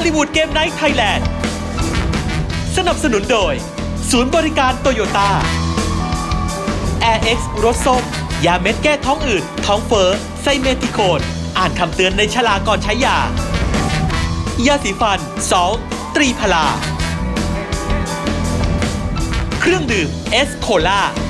l ลีวูดเกมไนท์ไทยแลนด์สนับสนุนโดย ศูนย์บริการโตโยต้า AirX รถส้มยาเม็ดแก้ท้องอืดท้องเฟ้อไซเมติโคนอ่านคำเตือนในฉลากก่อนใช้ยา ยาสีฟันซอลตรีพลา เครื่องดื่มเอสโคลาเรา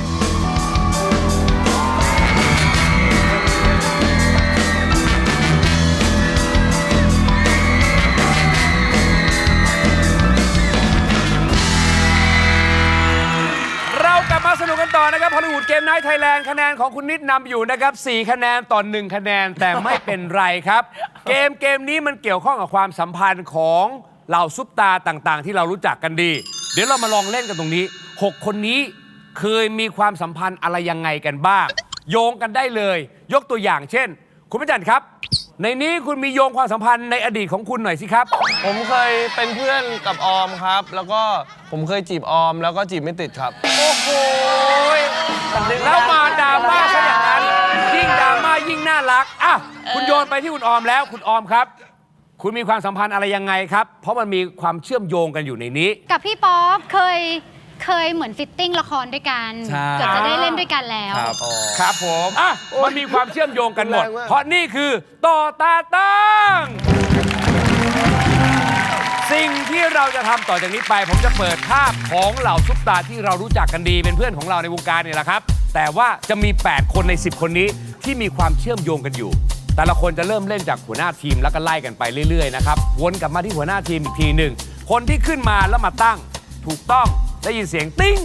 ฮอลลีวูดเกม i น h t ไทยแลนด์คะแนนของคุณนิดนำอยู่นะครับ 4 คะแนนต่อ 1 คะแนนแต่ไม่เป็นไรครับ เกมเกมนี้มันเกี่ยวข้องกับความสัมพันธ์ของเหล่าซุปตาต่างๆ ที่เรารู้จักกันดี เดี๋ยวเรามาลองเล่นกันตรงนี้ 6 คนนี้เคยมีความสัมพันธ์อะไรยังไงกันบ้าง โยงกันได้เลย ยกตัวอย่างเช่น คุณพระจันทร์ครับ ในนี้คุณมีโยงความสัมพันธ์ในอดีตของคุณหน่อยสิครับ ผมเคยเป็นเพื่อนกับออมครับ แล้วก็ผมเคยจีบออมแล้วก็จีบไม่ติดครับ โอ้โหแล้วมาดราม่าซะอย่างนั้น ยิ่งดราม่ายิ่งน่ารักอะคุณโยนไปที่คุณออมแล้ว คุณออมครับ คุณมีความสัมพันธ์อะไรยังไงครับ เพราะมันมีความเชื่อมโยงกันอยู่ในนี้ กับพี่ป๊อปเคยเคยเหมือนฟิตติ้งละครด้วยกันใช่ เกือบจะได้เล่นด้วยกันแล้ว ครับครับผม อะมันมีความเชื่อมโยงกันหมด แรงมาก เพราะนี่คือต่อตาตั้ง สิ่งที่เราจะทำต่อจากนี้ไป ผมจะเปิดภาพของเหล่าซุปตาที่เรารู้จักกันดีเป็นเพื่อนของเราในวงการเนี่ยแหละครับ แต่ว่าจะมี 8 คนใน 10 คนนี้ที่มีความเชื่อมโยงกันอยู่ แต่ละคนจะเริ่มเล่นจากหัวหน้าทีมแล้วก็ไล่กันไปเรื่อยๆนะครับวนกลับมาที่หัวหน้าทีมอีกทีหนึ่งคนที่ขึ้นมาแล้วมาตั้ง ถูกต้องได้ยินเสียงติ้ง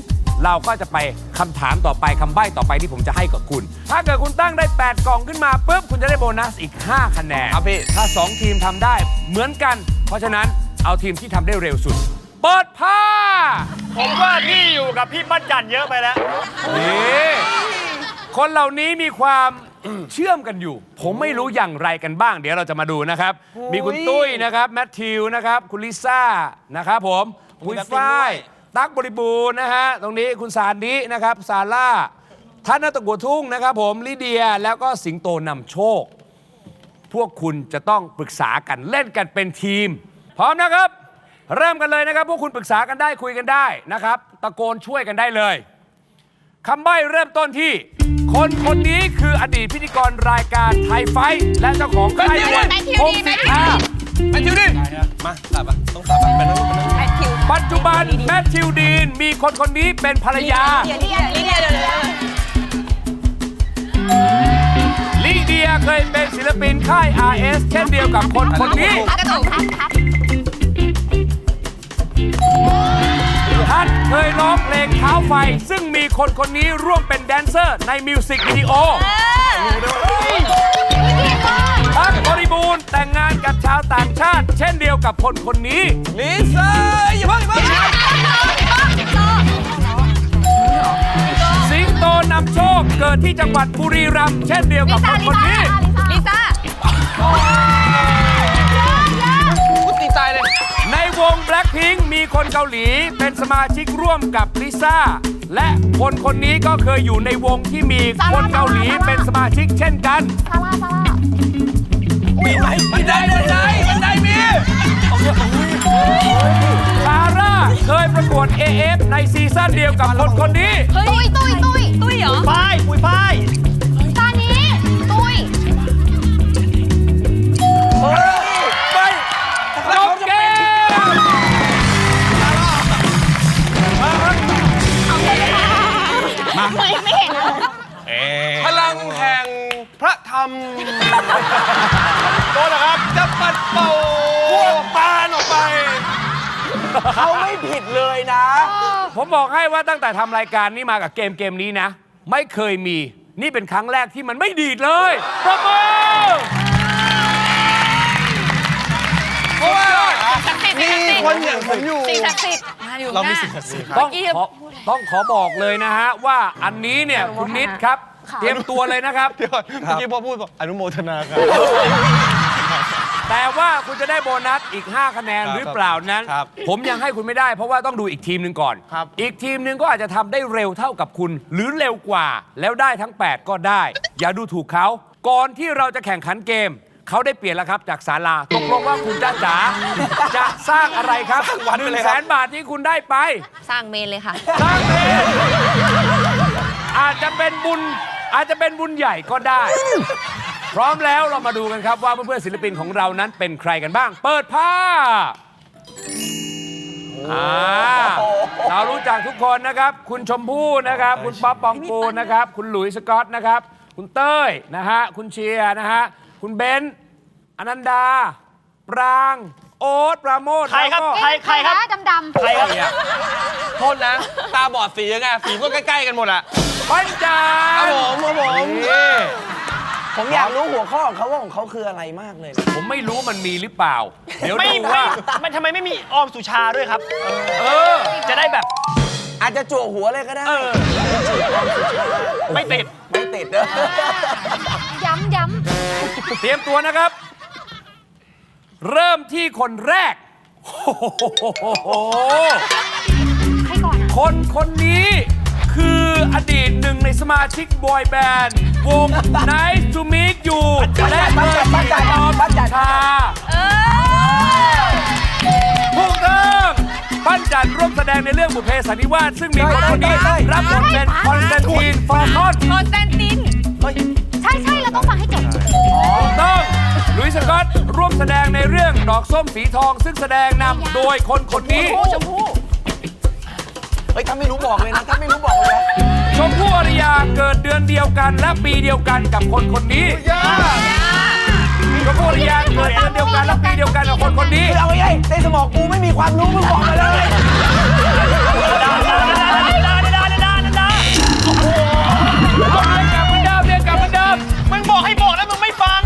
เราก็จะไปคำถามต่อไปคำใบ้ต่อไปที่ผมจะให้กับคุณ ถ้าเกิดคุณตั้งได้ 8 กล่องขึ้นมาปุ๊บคุณจะได้โบนัสอีก 5 คะแนนครับพี่ถ้า 2 ทีมทำได้เหมือนกัน เพราะฉะนั้น เอาทีมที่ทำได้เร็วสุด เปิดผ้าผมว่าพี่อยู่กับพี่ปั้นจันเยอะไปแล้ว นี่คนเหล่านี้มีความเชื่อมกันอยู่ ผมไม่รู้อย่างไรกันบ้าง เดี๋ยวเราจะมาดูนะครับ มีคุณตุ้ยนะครับแมทธิวนะครับ คุณลิซ่านะครับผมคุณฝ้ายตั๊กบริบูรณ์นะฮะตรงนี้คุณสารนินะครับซาร่าท่านนัตะกัวทุ่งนะครับ ผมลิเดียแล้วก็สิงโตนำโชค พวกคุณจะต้องปรึกษากันเล่นกันเป็นทีม พร้อมนะครับ เริ่มกันเลยนะครับ พวกคุณปรึกษากันได้คุยกันได้นะครับ ตะโกนช่วยกันได้เลยคำใบ้เริ่มต้นที่ คนคนนี้คืออดีตพิธีกรรายการไทยไฟท์และเจ้าของค่ายมวยแมทธิวพดีงแมศิทษธิวฐาไปทิวดิมาสับอะต้องสับอะไปนั่งไปนั่งปัจจุบันแมทธิวดีนมีคนคนนี้เป็นภรรยาลิเดียเคยเป็นศิลปินค่าย RS เช่นเดียวกับคนคนนี้ท่านเคยร้องเพลงเท้าไฟ ซึ่งมีคนคนนี้ร่วมเป็นแดนเซอร์ในมิวสิกวิดีโอตั๊กบริบูรณ์แต่งงานกับชาวต่างชาติ เช่นเดียวกับคนคนนี้ลิซ่าอย่าเพิ่งอย่าเพิ่งสิงโตนำโชคเกิดที่จังหวัดบุรีรัมย์เช่นเดียวกับคนคนนี้ลิซ่ากู ในวง Blackpink มีคนเกาหลีเป็นสมาชิกร่วมกับลิซ่า และคนคนนี้ก็เคยอยู่ในวงที่มีคนเกาหลีเป็นสมาชิกเช่นกันซาร่าซาร่ามีไหมบันไดบันไดบันไดมีซาร่าเคยประกวด AF ในซีซั่นเดียวกับคนคนนี้ ตุ้ยตุ้ยตุ้ยตุ้ยเหรอ ป้าย ธรรมโดนเหรอครับจะปัดเป่าพวกปานออกไป เขาไม่ผิดเลยนะ ผมบอกให้ว่าตั้งแต่ทำรายการนี้มากับเกมเกมนี้นะ ไม่เคยมีนี่เป็นครั้งแรกที่มันไม่ดีดเลยปรบมือเพราะว่าศักดิ์สิทธิ์มีศักดิ์สิทธิ์คนอย่างผมอยู่ สิ่งศักดิ์สิทธิ์มาอยู่เราหมีน้าสิ่งศักดิ์สิทธิ์ต้องขอต้องขอบอกเลยนะฮะ ว่าอันนี้เนี่ยคุณนิดครับ ค่ะ เตรียมตัวเลยนะครับ เดี๋ยวก่อนเมื่อกี้พอพูดบอกอนุโมทนาครับ แต่ว่าคุณจะได้โบนัสอีก 5 คะแนนครับหรือเปล่านั้น ครับผมยังให้คุณไม่ได้เพราะว่าต้องดูอีกทีมหนึ่งก่อน ครับ อีกทีมหนึ่งก็อาจจะทำได้เร็วเท่ากับคุณ หรือเร็วกว่าแล้วได้ทั้ง 8 ก็ได้ อย่าดูถูกเขา ก่อนที่เราจะแข่งขันเกม เขาได้เปลี่ยนแล้วครับจากศาลาตกลงว่าคุณจ้าจ๋าจะสร้างอะไรครับหนึ่งแสนบาทที่คุณได้ไป สร้างเมนเลยค่ะ สร้างเองอาจจะเป็นบุญ อาจจะเป็นบุญใหญ่ก็ได้ พร้อมแล้วเรามาดูกันครับว่าเพื่อนๆศิลปินของเรานั้นเป็นใครกันบ้าง เปิดผ้าอ่าเรารู้จักทุกคนนะครับ คุณชมพู่นะครับ คุณป๊อปปองกูลนะครับ คุณหลุยส์สกอตนะครับ คุณเต้ยนะฮะ คุณเชียร์นะฮะ คุณเบนซ์อนันดา ปราง โอ๊ตปราโมทใครครับ แล้วก็ ใครใครครับ ดำดำใครครับ โทษนะ ตาบอดสียังไงสีก็ใกล้ ๆ กันหมดอะ ปั้นจัครับนผมครับผมนี่ผมอยากรู้หัวข้อของเขาว่าของเขาคืออะไรมากเลย ผมไม่รู้มันมีหรือเปล่า เดี๋ยวไม่ดูไม่ว่ามันทำไมไม่มีออมสุชาด้วยครับ เออ จะได้แบบ อาจจะจั่วหัวเลยก็ได้ เออ ไม่ติด ไม่ติดเด้อย้ำย้เตรียมตัวนะครับ เริ่มที่คนแรกโอ้โหำให้ก่อนอะคนคนนี้ คืออดีตหนึ่งในสมาชิกบอยแบนด์วง Nice to Meet You และเคยปั้นจันออมปั้นจันชาถูกต้องปั้นจันร่วมแสดงในเรื่องบุพเพสันนิวาสซึ่งมีคนคนนี้รับบทเป็นคอนสแตนตินฟอร์คอนคอนสแตนติน ใช่ใช่เราต้องฟังให้จบถูกต้องลุยส์สกอตร่วมแสดงในเรื่องดอกส้มสีทองซึ่งแสดงนำโดยคนคนนี้ชมพู่ เฮ้ยถ้าไม่รู้บอกเลยนะถ้าไม่รู้บอกเลยนะชมพู่อริยาเกิดเดือนเดียวกันและปีเดียวกันกับคนคนนี้ชมพู่อริยาเกิดเดือนเดียวกันและปีเดียวกันกับคนคนนี้ คือเอาไงในสมองกูไม่มีความรู้มึงบอกมาเลยเอาเรียนกลับเหมือนเดิมเรียนกลับเหมือนเดิมมึงบอกให้บอกแล้วมึงไม่ฟัง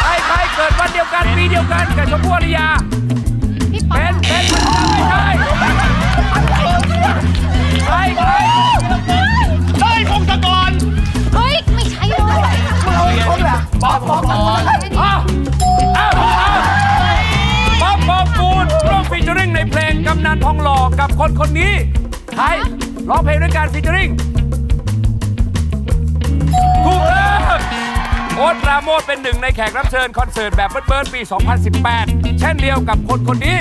ใครใครเกิดวันเดียวกันปีเดียวกันกับชมพู่อริยา คนคนนี้ใครร้องเพลงด้วยการฟีเจอริ่งถูกต้องโอ๊ตปราโมทเป็นหนึ่งในแขกรับเชิญคอนเสิร์ตแบบเบิร์ดๆปี 2018 เช่นเดียวกับคนคนนี้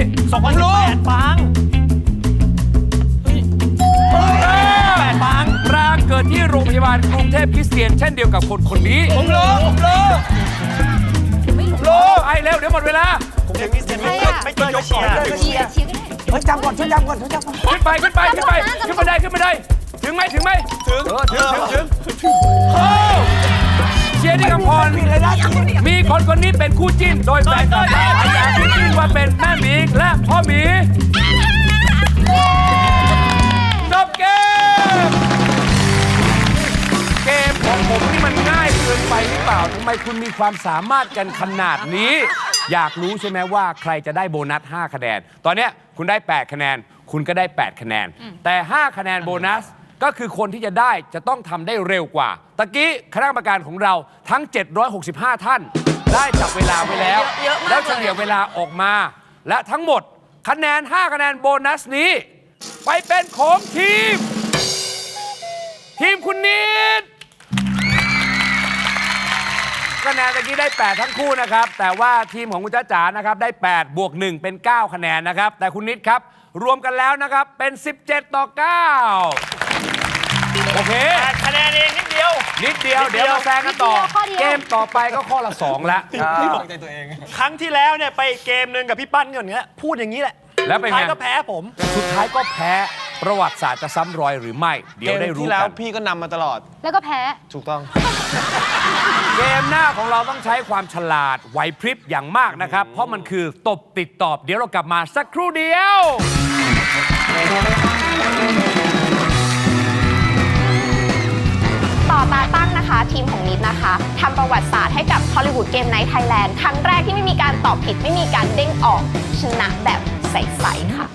2018ปังแปดบางปรางเกิดที่โรงพยาบาลกรุงเทพคริสเตียน เช่นเดียวกับคนคนนี้ผมรู้ผมรู้รู้ไอ้เร็วเดี๋ยวหมดเวลาใครอะไม่เกินก็เชียร์เชียร์เชียร์ ก็ได้เฮ้ยจำก่อนช่วยจำก่อนช่วยจำก่อนขึ้นไปขึ้นไปขึ้นไปขึ้นมาได้ขึ้นมาได้ถึงไหมถึงไหมถึงเออถึงถึงถึงโอ้เชียร์ที่กำพรผิดเลยนะมีคนคนนี้เป็นคู่จิ้นโดยแฟนคลับพยายามคู่จิ้นว่าเป็นแม่หมีและพ่อหมีจบเกมเกมของผมนี่มันง่ายเกินไปหรือเปล่าทำไมคุณมีความสามารถกันขนาดนี้ อยากรู้ใช่ไหมว่าใครจะได้โบนัส 5 คะแนนตอนเนี้ย คุณได้ 8 คะแนน คุณก็ได้ 8 คะแนน แต่ 5 คะแนนโบนัส ก็คือคนที่จะได้จะต้องทำได้เร็วกว่า ตะกี้คณะกรรมการของเราทั้ง 765 ท่าน ได้จับเวลาไว้แล้ว เยอะมากแล้วเฉลี่ยเวลาออกมา และทั้งหมดคะแนน 5 คะแนนโบนัสนี้ ไปเป็นของทีม ทีมคุณนิด คะแนนตะกี้ได้ 8 ทั้งคู่นะครับ แต่ว่าทีมของคุณจ้าจ๋านะครับได้ 8 บวก 1 เป็น 9 คะแนนนะครับ แต่คุณนิดครับ รวมกันแล้วนะครับเป็น 17 ต่อ 9 โอเคแปดคะแนนเองนิดเดียว นิดเดียว เดี๋ยวมาแซงกันต่อเกมต่อไปก็ข้อละ2แล้วครั้งที่แล้วเนี่ยไปเกมหนึ่งกับพี่ปั้นก่อนเนี้ยพูดอย่างนี้แหละแล้วเป็นไง ท้ายก็แพ้ผม สุดท้ายก็แพ้ประวัติศาสตร์จะซ้ำรอยหรือไม่ เดี๋ยวได้รู้ที่แล้กัวนพี่ก็นำมาตลอดแล้วก็แพ้ ถูกต้อง เกมหน้าของเราต้องใช้ความฉลาดไหวพริบอย่างมากนะครับ เพราะมันคือตบติดตอบเดี๋ยวเรากลับมาสักครู่เดียว ต่อตาตั้งนะคะทีมของนิดนะคะทำประวัติศาสตร์ให้กับฮอลลีวูดเกมไนท์ไทยแลนด์ครั้งแรกที่ไม่มีการตอบผิดไม่มีการเด้งออกชนะแบบใสๆค่ะ